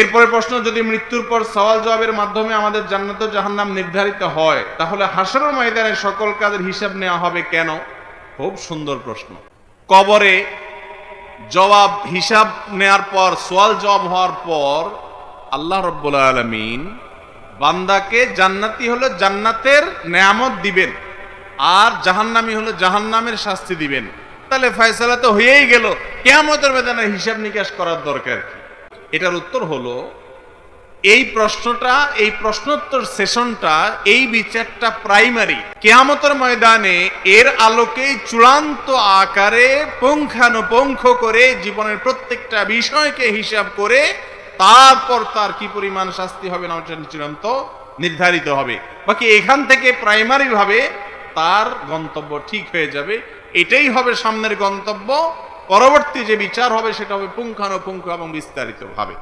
এরপরে প্রশ্ন, যদি মৃত্যুর পর সওয়াল জবাবের মাধ্যমে আমাদের জান্নাত জাহান্নাম নির্ধারিত হয়, তাহলে হাসরের ময়দানে সকল কাজের হিসাব নেওয়া হবে কেন? খুব সুন্দর প্রশ্ন। কবরে জবাব, হিসাব নেয়ার পর সোয়াল জবাব হওয়ার পর আল্লাহ রব্বুল আলমিন বান্দাকে জান্নাতি হলো জান্নাতের নেয়ামত দিবেন, আর জাহান্নামি হলো জাহান্নামের শাস্তি দিবেন। তাহলে ফয়সালা তো হয়েই গেল। কেয়ামতের বেদনার হিসাব নিকাশ করার দরকার কি? এটার উত্তর হলো, এই প্রশ্নটা, এই প্রশ্নোত্তর সেশনটা, এই বিচারটা প্রাইমারি। কেয়ামতের ময়দানে এর আলোকে চূড়ান্ত আকারে পুঙ্খানুপুঙ্খ করে জীবনের প্রত্যেকটা বিষয়কে হিসাব করে তারপর তার কি পরিমাণ শাস্তি হবে না চূড়ান্ত নির্ধারিত হবে। বাকি এখান থেকে প্রাইমারি ভাবে তার গন্তব্য ঠিক হয়ে যাবে। এটাই হবে সামনের গন্তব্য। পরবর্তী যে বিচার হবে সেটা হবে পুঙ্খানুপুঙ্খ এবং বিস্তারিত ভাবে